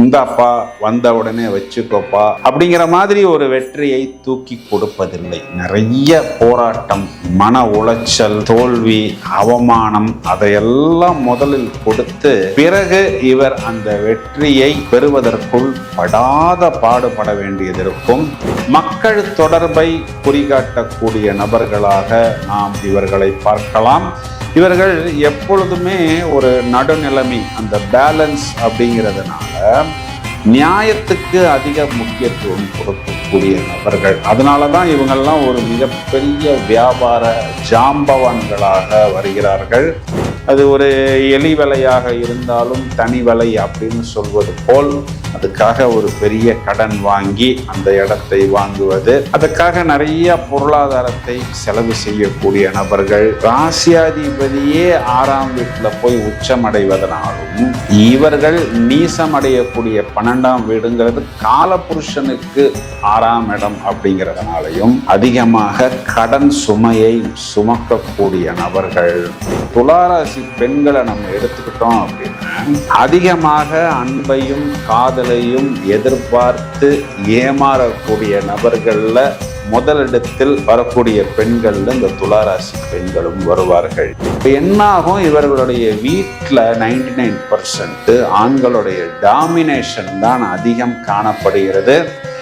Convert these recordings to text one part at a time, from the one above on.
இந்தாப்பா வந்த உடனே வச்சுக்கோப்பா அப்படிங்கிற மாதிரி ஒரு வெற்றியை தூக்கி கொடுப்பதில்லை. நிறைய போராட்டம் மன உளைச்சல் தோல்வி அவமானம் அதையெல்லாம் முதலில் கொடுத்து பிறகு இவர் அந்த வெற்றியை பெறுவதற்குள் படாத பாடுபட வேண்டியது இருக்கும் மக்கள் தொடர்பை குறிகாட்டக்கூடிய நபர்களாக நாம் இவர்களை பார்க்கலாம். இவர்கள் எப்பொழுதுமே ஒரு நடுநிலைமை அந்த பேலன்ஸ் அப்படிங்கிறதுனால நியாயத்துக்கு அதிக முக்கியத்துவம் கொடுக்கக்கூடிய நபர்கள். அதனால தான் இவங்கெல்லாம் ஒரு மிகப்பெரிய வியாபார ஜாம்பவான்களாக வருகிறார்கள். அது ஒரு எலி வலையாக இருந்தாலும் தனி வலை அப்படின்னு சொல்வது போல் அதுக்காக ஒரு பெரிய கடன் வாங்கி அந்த இடத்தை வாங்குவது. அதுக்காக நிறைய பொருளாதாரத்தை செலவு செய்யக்கூடிய நபர்கள். ராசியாதிபதியே ஆறாம் வீட்டில் போய் உச்சமடைவதனாலும் இவர்கள் நீசமடையக்கூடிய பன்னெண்டாம் வீடுங்கிறது காலபுருஷனுக்கு ஆறாம் இடம் அப்படிங்கிறதுனாலையும் அதிகமாக கடன் சுமையை சுமக்கக்கூடிய நபர்கள். துளாராசி பெண்களை நம்ம எடுத்துக்கிட்டோம் அப்படின்னா அதிகமாக அன்பையும் காதலையும் எதிர்பார்த்து ஏமாறக்கூடிய நபர்களில் முதலிடத்தில் வரக்கூடிய பெண்கள்ல இந்த துளாராசி பெண்களும் வருவார்கள். இப்போ என்னாகும்? இவர்களுடைய வீட்டில் நைன்டி நைன் பர்சன்ட் ஆண்களுடைய டாமினேஷன் தான் அதிகம் காணப்படுகிறது.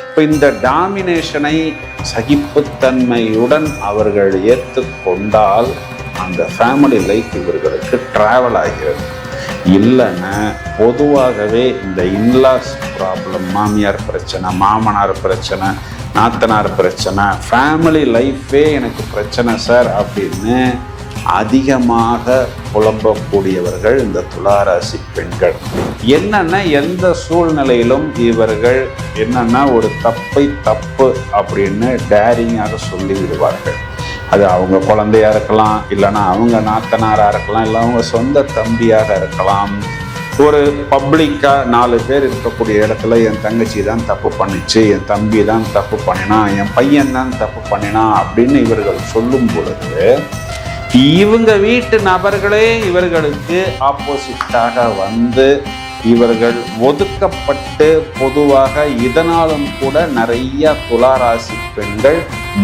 இப்போ இந்த டாமினேஷனை சகிப்புத்தன்மையுடன் அவர்கள் ஏற்றுக்கொண்டால் அந்த ஃபேமிலி லைஃப் இவர்களுக்கு டிராவல் ஆகிறது. இல்லைன்னா பொதுவாகவே இந்த இன்லாஸ் ப்ராப்ளம் மாமியார் பிரச்சனை மாமனார் பிரச்சனை நாத்தனார் பிரச்சனை ஃபேமிலி லைஃபே எனக்கு பிரச்சனை சார் அப்படின்னு அதிகமாக புலம்பக்கூடியவர்கள் இந்த துளாராசி பெண்கள். என்னென்னா எந்த சூழ்நிலையிலும் இவர்கள் என்னென்னா ஒரு தப்பை தப்பு அப்படின்னு டேரிங்காக சொல்லி விடுவார்கள் அது அவங்க குழந்தையாக இருக்கலாம் இல்லைன்னா அவங்க நாத்தனாராக இருக்கலாம் இல்லை அவங்க சொந்த தம்பியாக இருக்கலாம். ஒரு பப்ளிக்காக நாலு பேர் இருக்கக்கூடிய இடத்துல என் தங்கச்சி தான் தப்பு பண்ணிச்சு என் தம்பி தான் தப்பு பண்ணினான் என் பையன் தான் தப்பு பண்ணினா அப்படின்னு இவர்கள் சொல்லும் பொழுது இவங்க வீட்டு நபர்களே இவர்களுக்கு ஆப்போசிட்டாக வந்து இவர்கள் ஒதுக்கப்பட்டு பொதுவாக இதனாலும் கூட நிறைய துளாராசி பெண்கள்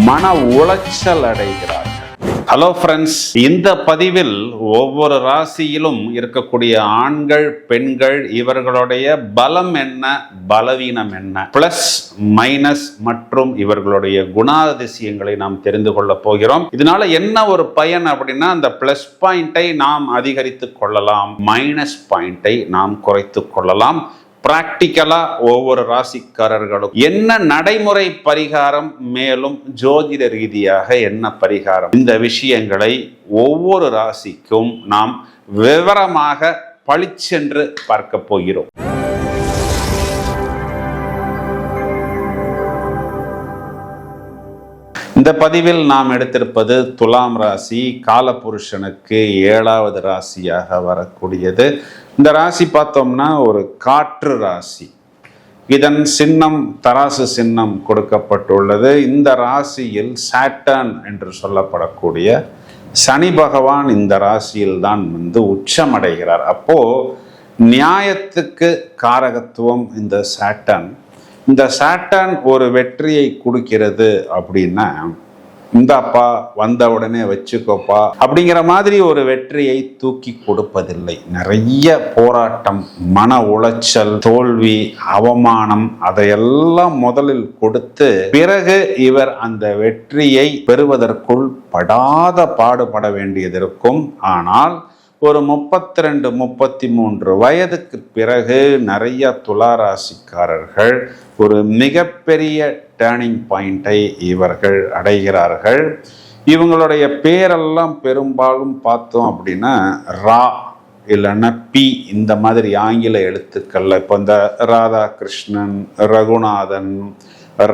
மன உளைச்சல் அடைகிறார்கள். ஹலோ ஃப்ரெண்ட்ஸ் இந்த பதிவில் ஒவ்வொரு ராசியிலும் இருக்கக்கூடிய ஆண்கள் பெண்கள் இவர்களுடைய பலம் என்ன பலவீனம் என்ன? பிளஸ் மைனஸ் மற்றும் இவர்களுடைய குணாதிசயங்களை நாம் தெரிந்து கொள்ள போகிறோம். இதனால என்ன ஒரு பயன் அப்படின்னா அந்த பிளஸ் பாயிண்டை நாம் அதிகரித்து கொள்ளலாம் மைனஸ் பாயிண்டை நாம் குறைத்து கொள்ளலாம். பிராக்டிக்கலா ஒவ்வொரு ராசிக்காரர்களும் என்ன நடைமுறை பரிகாரம் மேலும் ஜோதிட ரீதியாக என்ன பரிகாரம்? இந்த விஷயங்களை ஒவ்வொரு ராசிக்கும் நாம் விவரமாக பளிச்சென்று பார்க்க போகிறோம். இந்த பதிவில் நாம் எடுத்திருப்பது துலாம் ராசி காலபுருஷனுக்கு ஏழாவது ராசியாக வரக்கூடியது. இந்த ராசி பார்த்தோம்னா ஒரு காற்று ராசி. இதன் சின்னம் தராசு சின்னம் கொடுக்கப்பட்டுள்ளது. இந்த ராசியில் சாட்டர்ன் என்று சொல்லப்படக்கூடிய சனி பகவான் இந்த ராசியில் தான் வந்து உச்சமடைகிறார். அப்போ நியாயத்துக்கு காரகத்துவம் இந்த சாட்டன். இந்த சாட்டான் ஒரு வெற்றியை கொடுக்கிறது அப்படின்னா இந்தாப்பா வந்த உடனே வச்சுக்கோப்பா அப்படிங்கிற மாதிரி ஒரு வெற்றியை தூக்கி கொடுப்பதில்லை. நிறைய போராட்டம் மன உளைச்சல் தோல்வி அவமானம் அதையெல்லாம் முதலில் கொடுத்து பிறகு இவர் அந்த வெற்றியை பெறுவதற்குள் படாத பாடுபட வேண்டியது இருக்கும். ஆனால் ஒரு முப்பத்தி ரெண்டு முப்பத்தி மூன்று வயதுக்கு பிறகு நிறைய துளாராசிக்காரர்கள் ஒரு மிகப்பெரிய டேர்னிங் பாயிண்டை இவர்கள் அடைகிறார்கள். இவங்களுடைய பேரெல்லாம் பெரும்பாலும் பார்த்தோம் அப்படின்னா ரா இல்லைன்னா பி இந்த மாதிரி ஆங்கில எழுத்துக்கள்ல. இப்போ இந்த ராதாகிருஷ்ணன் ரகுநாதன்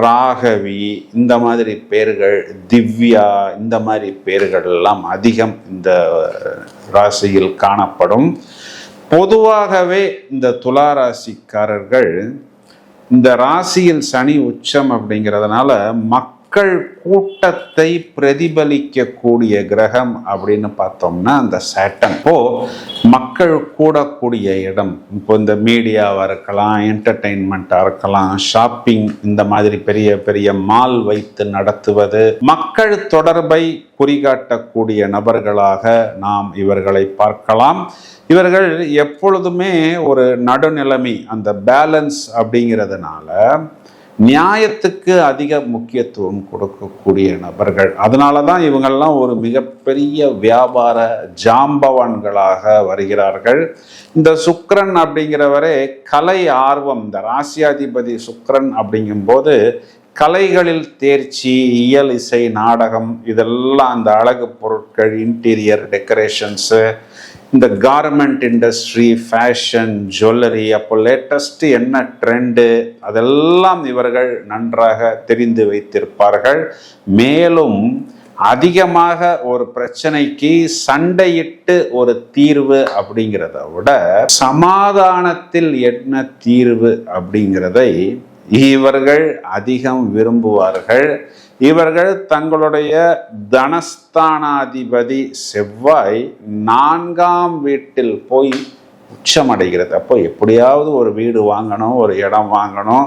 ராகவி இந்த மாதிரி பேர்கள் திவ்யா இந்த மாதிரி பேர்கள் எல்லாம் அதிகம் இந்த ராசியில் காணப்படும். பொதுவாகவே இந்த துலா ராசிக்காரர்கள் இந்த ராசியில் சனி உச்சம் அப்படிங்கிறதுனால மக்கள் மக்கள் கூட்டத்தை பிரதிபலிக்கக்கூடிய கிரகம் அப்படின்னு பார்த்தோம்னா அந்த சேட்டன். இப்போ மக்கள் கூடக்கூடிய இடம். இப்போ இந்த மீடியாவாக இருக்கலாம் என்டர்டெயின்மெண்ட்டாக இருக்கலாம் ஷாப்பிங் இந்த மாதிரி பெரிய பெரிய மால் வைத்து நடத்துவது. மக்கள் தொடர்பை குறிகாட்டக்கூடிய நபர்களாக நாம் இவர்களை பார்க்கலாம். இவர்கள் எப்பொழுதுமே ஒரு நடுநிலைமை அந்த பேலன்ஸ் அப்படிங்கிறதுனால நியாயத்துக்கு அதிக முக்கியத்துவம் கொடுக்கக்கூடிய நபர்கள். அதனால தான் இவங்கெல்லாம் ஒரு மிகப்பெரிய வியாபார ஜாம்பவான்களாக வருகிறார்கள். இந்த சுக்கிரன் அப்படிங்கிறவரே கலை ஆர்வம் இந்த ராசியாதிபதி சுக்ரன் அப்படிங்கும்போது கலைகளில் தேர்ச்சி இயல் இசை நாடகம் இதெல்லாம் அந்த அழகு பொருட்கள் இன்டீரியர் டெக்கரேஷன்ஸு இந்த கார்மெண்ட் இண்டஸ்ட்ரி ஃபேஷன் ஜுவல்லரி அப்போ லேட்டஸ்ட் என்ன ட்ரெண்டு அதெல்லாம் இவர்கள் நன்றாக தெரிந்து வைத்திருப்பார்கள். மேலும் அதிகமாக ஒரு பிரச்சனைக்கு சண்டையிட்டு ஒரு தீர்வு அப்படிங்கிறத விட சமாதானத்தில் என்ன தீர்வு அப்படிங்கிறதை இவர்கள் அதிகம் விரும்புவார்கள். இவர்கள் தங்களுடைய தனஸ்தானாதிபதி செவ்வாய் நான்காம் வீட்டில் போய் உச்சமடைகிறது. அப்போ எப்படியாவது ஒரு வீடு வாங்கணும் ஒரு இடம் வாங்கணும்.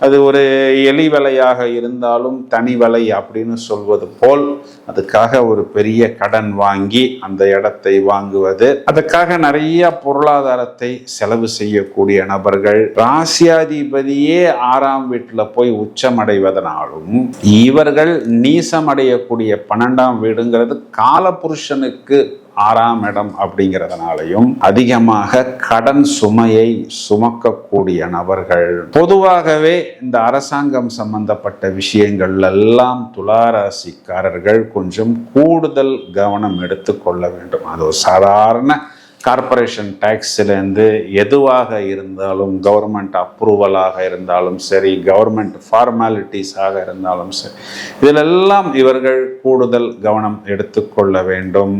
அது ஒரு எலி வலையாக இருந்தாலும் தனி வலை அப்படின்னு சொல்வது போல் அதுக்காக ஒரு பெரிய கடன் வாங்கி அந்த இடத்தை வாங்குவது. அதுக்காக நிறைய பொருளாதாரத்தை செலவு செய்யக்கூடிய நபர்கள் ராசியாதிபதியே ஆறாம் வீட்டில் போய் உச்சமடைவதனாலும் இவர்கள் நீசமடையக்கூடிய பன்னெண்டாம் வீடுங்கிறது காலபுருஷனுக்கு ஆறாம் இடம் அப்படிங்கிறதுனாலையும் அதிகமாக கடன் சுமையை சுமக்கக்கூடிய நபர்கள். பொதுவாகவே இந்த அரசாங்கம் சம்பந்தப்பட்ட விஷயங்கள் எல்லாம் துளாராசிக்காரர்கள் கொஞ்சம் கூடுதல் கவனம் எடுத்துக்கொள்ள வேண்டும். அது ஒரு சாதாரண கார்பரேஷன் டேக்ஸ்லேருந்து எதுவாக இருந்தாலும் கவர்மெண்ட் அப்ரூவலாக இருந்தாலும் சரி கவர்மெண்ட் ஃபார்மாலிட்டிஸாக இருந்தாலும் சரி இதிலெல்லாம் இவர்கள் கூடுதல் கவனம் எடுத்துக்கொள்ள வேண்டும்.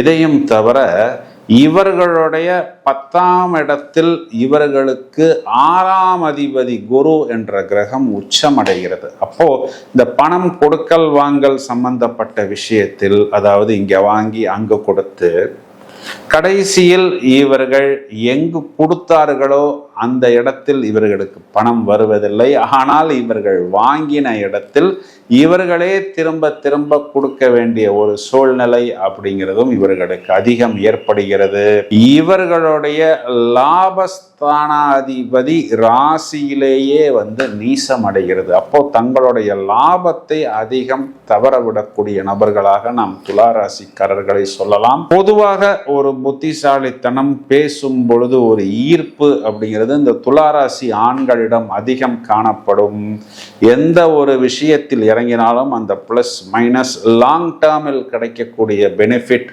இதையும் தவிர இவர்களுடைய பத்தாம் இடத்தில் இவர்களுக்கு ஆறாம் அதிபதி குரு என்ற கிரகம் உச்சமடைகிறது. அப்போ இந்த பணம் கொடுக்கல் வாங்கல் சம்பந்தப்பட்ட விஷயத்தில் அதாவது இங்கே வாங்கி அங்கு கொடுத்து கடைசியில் இவர்கள் எங்கு கொடுத்தார்களோ அந்த இடத்தில் இவர்களுக்கு பணம் வருவதில்லை. ஆனால் இவர்கள் வாங்கின இடத்தில் இவர்களே திரும்ப திரும்ப கொடுக்க வேண்டிய ஒரு சூழ்நிலை அப்படிங்கிறதும் இவர்களுக்கு அதிகம் ஏற்படுகிறது. இவர்களுடைய லாபஸ்தானாதிபதி ராசியிலேயே வந்து நீசம் அடைகிறது. அப்போ தங்களுடைய லாபத்தை அதிகம் தவறவிடக்கூடிய நபர்களாக நாம் துளாராசிக்காரர்களை சொல்லலாம். பொதுவாக ஒரு புத்திசாலித்தனம் பேசும் பொழுது ஒரு ஈர்ப்பு அப்படிங்கிறது இந்த துளாராசி ஆண்களிடம் அதிகம் காணப்படும். எந்த ஒரு விஷயத்தில் இறங்கினாலும் அந்த ப்ளஸ் மைனஸ் லாங் டேர்மில் கிடைக்கக்கூடிய பெனிஃபிட்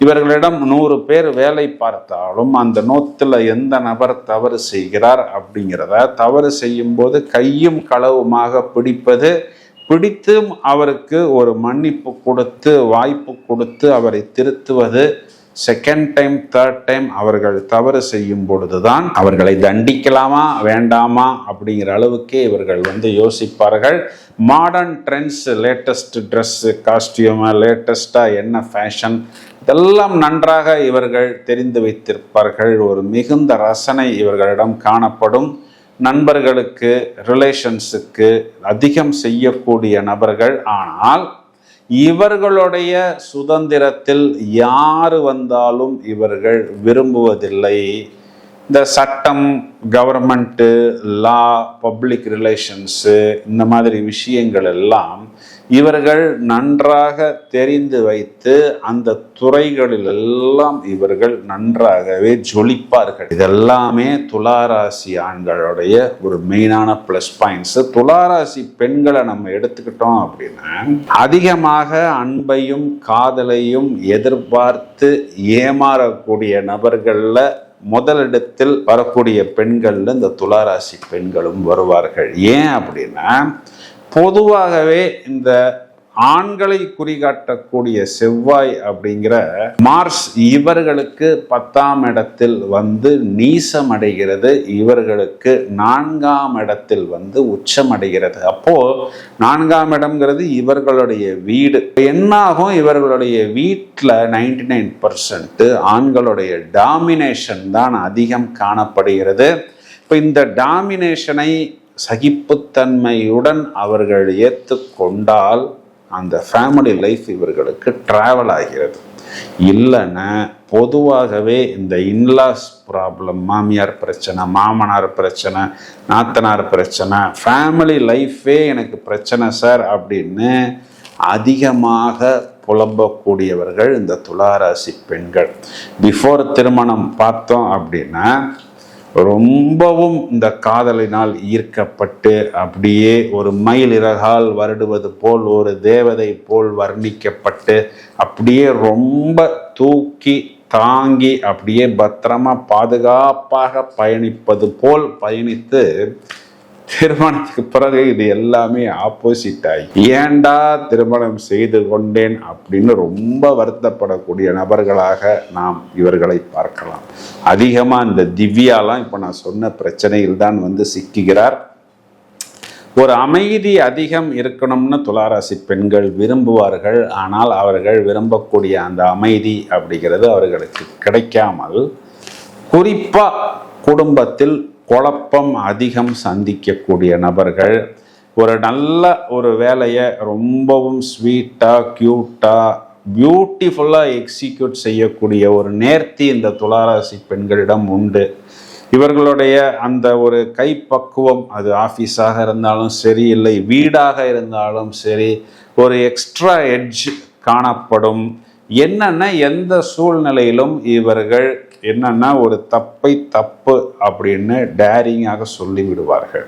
இவர்களிடம் நூறு பேர் வேலை பார்த்தாலும் அந்த நோத்தில் எந்த நபர் தவறு செய்கிறார் அப்படிங்கிறத தவறு செய்யும்போது கையும் களவுமாக பிடிப்பது பிடித்தும் அவருக்கு ஒரு மன்னிப்பு கொடுத்து வாய்ப்பு கொடுத்து அவரை திருத்துவது செகண்ட் டைம் தேர்ட் டைம் அவர்கள் தவறு செய்யும் பொழுதுதான் அவர்களை தண்டிக்கலாமா வேண்டாமா அப்படிங்கிற அளவுக்கே இவர்கள் வந்து யோசிப்பார்கள். Modern trends latest dress costume லேட்டஸ்ட்டாக என்ன ஃபேஷன் இதெல்லாம் நன்றாக இவர்கள் தெரிந்து வைத்திருப்பார்கள். ஒரு மிகுந்த ரசனை இவர்களிடம் காணப்படும். நண்பர்களுக்கு ரிலேஷன்ஸுக்கு அதிகம் செய்யக்கூடிய நபர்கள் ஆனால் இவர்களுடைய சுதந்திரத்தில் யார் வந்தாலும் இவர்கள் விரும்புவதில்லை. இந்த சட்டம் கவர்மெண்ட்டு லா பப்ளிக் ரிலேஷன்ஸு இந்த மாதிரி விஷயங்கள் எல்லாம் இவர்கள் நன்றாக தெரிந்து வைத்து அந்த துறைகளில் எல்லாம் இவர்கள் நன்றாகவே ஜொலிப்பார்கள். இதெல்லாமே துளாராசி ஆண்களுடைய ஒரு மெயினான ப்ளஸ் பாயிண்ட்ஸ் துளாராசி பெண்களை நம்ம எடுத்துக்கிட்டோம் அப்படின்னா அதிகமாக அன்பையும் காதலையும் எதிர்பார்த்து ஏமாறக்கூடிய நபர்களில் முதலிடத்தில் வரக்கூடிய பெண்கள்ல இந்த துளாராசி பெண்களும் வருவார்கள். ஏன் அப்படின்னா பொதுவாகவே இந்த ஆண்களை குறிகாட்டக்கூடிய செவ்வாய் அப்படிங்கிற மார்ஸ் இவர்களுக்கு பத்தாம் இடத்தில் வந்து நீசம் அடைகிறது இவர்களுக்கு நான்காம் இடத்தில் வந்து உச்சம் அடைகிறது அப்போ நான்காம் இடம்ங்கிறது இவர்களுடைய வீடு. என்னாகும்? இவர்களுடைய வீட்டில் நைன்டி நைன் பர்சன்ட் ஆண்களுடைய டாமினேஷன் தான் அதிகம் காணப்படுகிறது. இப்போ இந்த டாமினேஷனை சகிப்புத்தன்மையுடன் அவர்கள் ஏற்றுக்கொண்டால் அந்த ஃபேமிலி லைஃப் இவர்களுக்கு ட்ராவல் ஆகிறது. இல்லைன்னா பொதுவாகவே இந்த இன்லாஸ் ப்ராப்ளம் மாமியார் பிரச்சனை மாமனார் பிரச்சனை நாத்தனார் பிரச்சனை ஃபேமிலி லைஃபே எனக்கு பிரச்சனை சார் அப்படின்னு அதிகமாக புலம்பக்கூடியவர்கள் இந்த துளாராசி பெண்கள். பிஃபோர் திருமணம் பார்த்தோம் அப்படின்னா ரொம்பவும் இந்த காதலினால் ஈர்க்கப்பட்டு அப்படியே ஒரு மயில் இறகால் வருடுவது போல் ஒரு தேவதை போல் வர்ணிக்கப்பட்டு அப்படியே ரொம்ப தூக்கி தாங்கி அப்படியே பத்திரமா பாதுகாப்பாக பயணிப்பது போல் பயணித்து திருமணத்துக்கு பிறகு இது எல்லாமே ஆப்போசிட் ஆகி ஏண்டா திருமணம் செய்து கொண்டேன் அப்படின்னு ரொம்ப வருத்தப்படக்கூடிய நபர்களாக நாம் இவர்களை பார்க்கலாம். அதிகமாக இந்த திவ்யாலாம் இப்போ நான் சொன்ன பிரச்சனையில் தான் வந்து சிக்குகிறார். ஒரு அமைதி அதிகம் இருக்கணும்னு துளாராசி பெண்கள் விரும்புவார்கள். ஆனால் அவர்கள் விரும்பக்கூடிய அந்த அமைதி அப்படிங்கிறது அவர்களுக்கு கிடைக்காமல் குறிப்பாக குடும்பத்தில் குழப்பம் அதிகம் சந்திக்கக்கூடிய நபர்கள் ஒரு நல்ல ஒரு வேலையை ரொம்பவும் ஸ்வீட்டாக க்யூட்டாக பியூட்டிஃபுல்லாக எக்ஸிக்யூட் செய்யக்கூடிய ஒரு நேர்த்தி இந்த துளாராசி பெண்களிடம் உண்டு. இவர்களுடைய அந்த ஒரு கைப்பக்குவம் அது ஆஃபீஸாக இருந்தாலும் சரி இல்லை வீடாக இருந்தாலும் சரி ஒரு எக்ஸ்ட்ரா எட்ஜ் காணப்படும். என்னென்ன எந்த சூழ்நிலையிலும் இவர்கள் என்னென்னா ஒரு தப்பை தப்பு அப்படின்னு டேரிங்காக சொல்லி விடுவார்கள்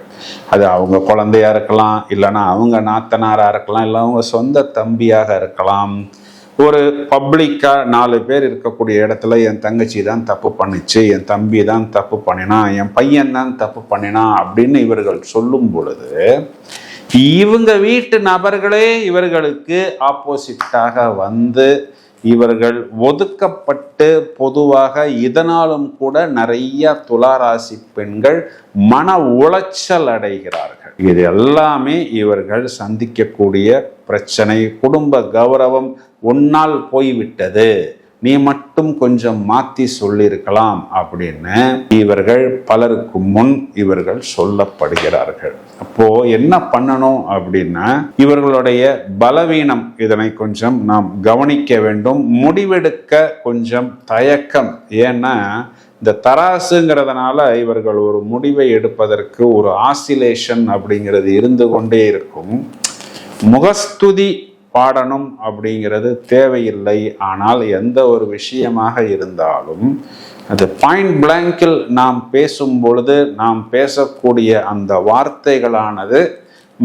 அது அவங்க குழந்தையா இருக்கலாம் இல்லைன்னா அவங்க நாத்தனாராக இருக்கலாம் இல்லை அவங்க சொந்த தம்பியாக இருக்கலாம். ஒரு பப்ளிக்காக நாலு பேர் இருக்கக்கூடிய இடத்துல என் தங்கச்சி தான் தப்பு பண்ணிச்சு என் தம்பி தான் தப்பு பண்ணினான் என் பையன் தான் தப்பு பண்ணினான் அப்படின்னு இவர்கள் சொல்லும் பொழுது இவங்க வீட்டு நபர்களே இவர்களுக்கு ஆப்போசிட்டாக வந்து இவர்கள் ஒதுக்கப்பட்டு பொதுவாக இதனாலும் கூட நிறைய துளாராசி பெண்கள் மன உளைச்சல் அடைகிறார்கள். இது எல்லாமே இவர்கள் சந்திக்கக்கூடிய பிரச்சனை குடும்ப கௌரவம் உன்னால் போய்விட்டது. நீ மட்டும் கொஞ்சம் மாத்தி சொல்லியிருக்கலாம் அப்படின்னு இவர்கள் பலருக்கு முன் இவர்கள் சொல்லப்படுகிறார்கள். அப்போ என்ன பண்ணணும் அப்படின்னா இவர்களுடைய பலவீனம் இதனை கொஞ்சம் நாம் கவனிக்க வேண்டும். முடிவெடுக்க கொஞ்சம் தயக்கம். ஏன்னா இந்த தராசுங்கிறதுனால இவர்கள் ஒரு முடிவை எடுப்பதற்கு ஒரு ஆசிலேஷன் அப்படிங்கிறது இருந்து கொண்டே இருக்கும். முகஸ்துதி பாடணும் அப்படிங்கிறது தேவையில்லை. ஆனால் எந்த ஒரு விஷயமாக இருந்தாலும் அது பாயிண்ட் பிளாங்கில் நாம் பேசும் பொழுது நாம் பேசக்கூடிய அந்த வார்த்தைகளானது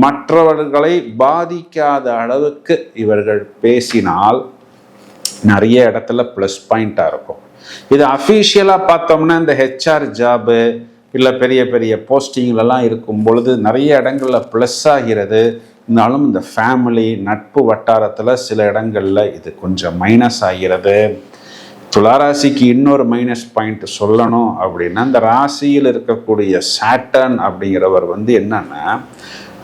மற்றவர்களை பாதிக்காத அளவுக்கு இவர்கள் பேசினால் நிறைய இடத்துல ப்ளஸ் பாயிண்ட்டாக இருக்கும். இது அஃபீஷியலாக பார்த்தோம்னா இந்த ஹெச்ஆர் ஜாபு இல்லை பெரிய பெரிய போஸ்டிங்லலாம் இருக்கும் பொழுது நிறைய இடங்களில் ப்ளஸ் ஆகிறது. இருந்தாலும் இந்த ஃபேமிலி நட்பு வட்டாரத்தில் சில இடங்களில் இது கொஞ்சம் மைனஸ் ஆகிறது. துளாராசிக்கு இன்னொரு மைனஸ் பாயிண்ட் சொல்லணும் அப்படின்னா இந்த ராசியில் இருக்கக்கூடிய சாட்டன் அப்படிங்கிறவர் வந்து என்னன்னா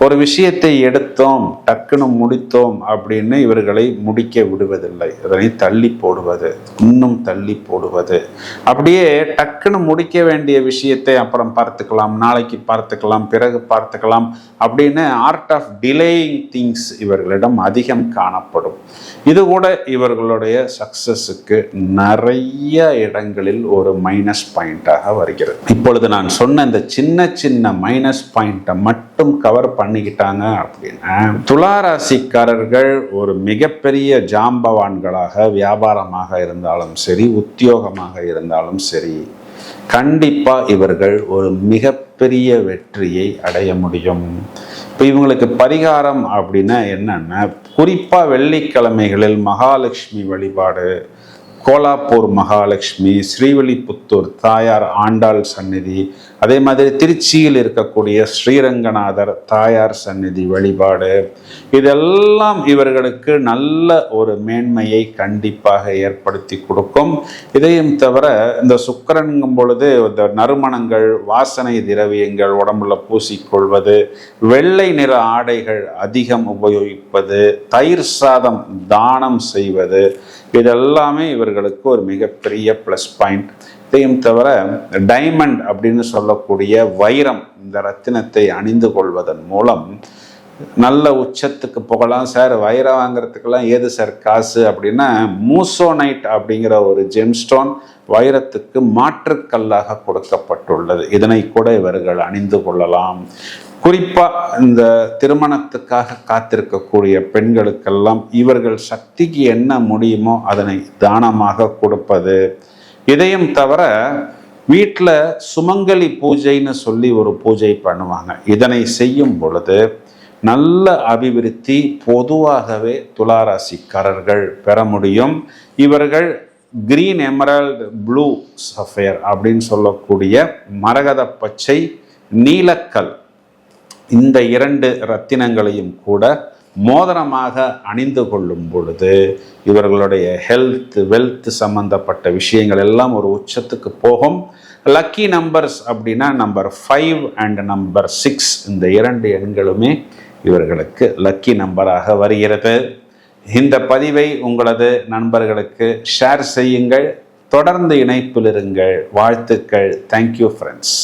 ஒரு விஷயத்தை எடுத்தோம் டக்குன்னு முடித்தோம் அப்படின்னு இவர்களை முடிக்க விடுவதில்லை. இதனை தள்ளி போடுவது இன்னும் தள்ளி போடுவது. அப்படியே டக்குன்னு முடிக்க வேண்டிய விஷயத்தை அப்புறம் பார்த்துக்கலாம் நாளைக்கு பார்த்துக்கலாம் பிறகு பார்த்துக்கலாம் அப்படின்னு ஆர்ட் ஆஃப் டிலேயிங் திங்ஸ் இவர்களிடம் அதிகம் காணப்படும். இது கூட இவர்களுடைய சக்சஸுக்கு நிறைய இடங்களில் ஒரு மைனஸ் பாயிண்டாக வருகிறது. இப்பொழுது நான் சொன்ன இந்த சின்ன சின்ன மைனஸ் பாயிண்ட்டை மட்டும் கவர் பண்ண பண்ணிக்கிட்டாங்க அப்படின்னா துளாராசிக்காரர்கள் ஒரு மிகப்பெரிய ஜாம்பவான்களாக வியாபாரமாக இருந்தாலும் சரி உத்தியோகமாக இருந்தாலும் சரி கண்டிப்பாக இவர்கள் ஒரு மிகப்பெரிய வெற்றியை அடைய முடியும். இப்போ இவங்களுக்கு பரிகாரம் அப்படின்னா என்னென்னா குறிப்பாக வெள்ளிக்கிழமைகளில் மகாலட்சுமி வழிபாடு கோலாப்பூர் மகாலட்சுமி ஸ்ரீவில்லிபுத்தூர் தாயார் ஆண்டாள் சந்நிதி அதே மாதிரி திருச்சியில் இருக்கக்கூடிய ஸ்ரீரங்கநாதர் தாயார் சந்நிதி வழிபாடு. இதெல்லாம் இவர்களுக்கு நல்ல ஒரு மேன்மையை கண்டிப்பாக ஏற்படுத்தி கொடுக்கும். இதையும் தவிர இந்த சுக்கிரன்கும் பொழுது இந்த நறுமணங்கள் வாசனை திரவியங்கள் உடம்புல பூசிக்கொள்வது வெள்ளை நிற ஆடைகள் அதிகம் உபயோகிப்பது தயிர் சாதம் தானம் செய்வது இதெல்லாமே இவர்களுக்கு ஒரு மிகப்பெரிய ப்ளஸ் பாயிண்ட் இதையும் தவிர டைமண்ட் அப்படின்னு சொல்லக்கூடிய வைரம் இந்த ரத்தினத்தை அணிந்து கொள்வதன் மூலம் நல்ல உச்சத்துக்கு போகலாம். சார் வைரம் வாங்குறதுக்கெல்லாம் ஏது சார் காசு? அப்படின்னா மூசோனைட் அப்படிங்கிற ஒரு ஜெம்ஸ்டோன் வைரத்துக்கு மாற்றுக்கல்லாக கொடுக்கப்பட்டுள்ளது. இதனை கூட இவர்கள் அணிந்து கொள்ளலாம். குறிப்பாக இந்த திருமணத்துக்காக காத்திருக்கக்கூடிய பெண்களுக்கெல்லாம் இவர்கள் சக்திக்கு என்ன முடியுமோ அதனை தானமாக கொடுப்பது. இதையும் தவிர வீட்டில் சுமங்கலி பூஜைன்னு சொல்லி ஒரு பூஜை பண்ணுவாங்க. இதனை செய்யும் பொழுது நல்ல அபிவிருத்தி பொதுவாகவே துளாராசிக்காரர்கள் பெற முடியும். இவர்கள் கிரீன் எமரல்டு ப்ளூ சஃபேர் அப்படின்னு சொல்லக்கூடிய மரகத பச்சை நீலக்கல் இந்த இரண்டு ரத்தினங்களையும் கூட மோதிரமாக அணிந்து கொள்ளும் பொழுது இவர்களுடைய ஹெல்த் வெல்த் சம்பந்தப்பட்ட விஷயங்கள் எல்லாம் ஒரு உச்சத்துக்கு போகும். லக்கி நம்பர்ஸ் அப்படின்னா number five and number six இந்த இரண்டு எண்களுமே இவர்களுக்கு லக்கி நம்பராக வருகிறது. இந்த பதிவை உங்களது நண்பர்களுக்கு ஷேர் செய்யுங்கள். தொடர்ந்து இணைப்பில் இருங்கள். வாழ்த்துக்கள். Thank you friends